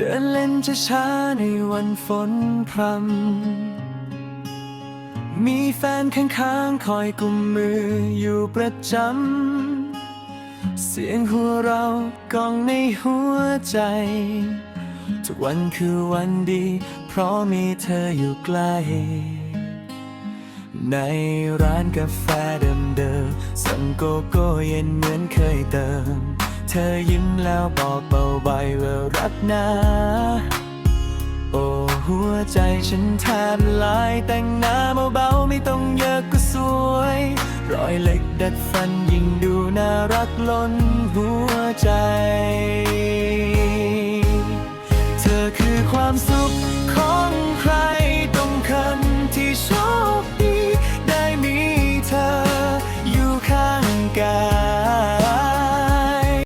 เดินเล่นช้าในวันฝนพรำมีแฟนข้างๆคอยกุมมืออยู่ประจำ เสียงหัวเรากองในหัวใจ ทุกวันคือวันดี เพราะมีเธออยู่ใกล้ ในร้านกาแฟเดิมๆสั่งโกโก้เย็นเหมือนเคยเติม เธอยิ้มแล้วบอกเบา นา โอ้หัวใจฉันแทบลายแต่งหน้าเบาๆไม่ต้องเยอะก็สวย รอยเล็กดัดฟันยิ่งดูน่ารักล้นหัวใจ เธอคือความสุข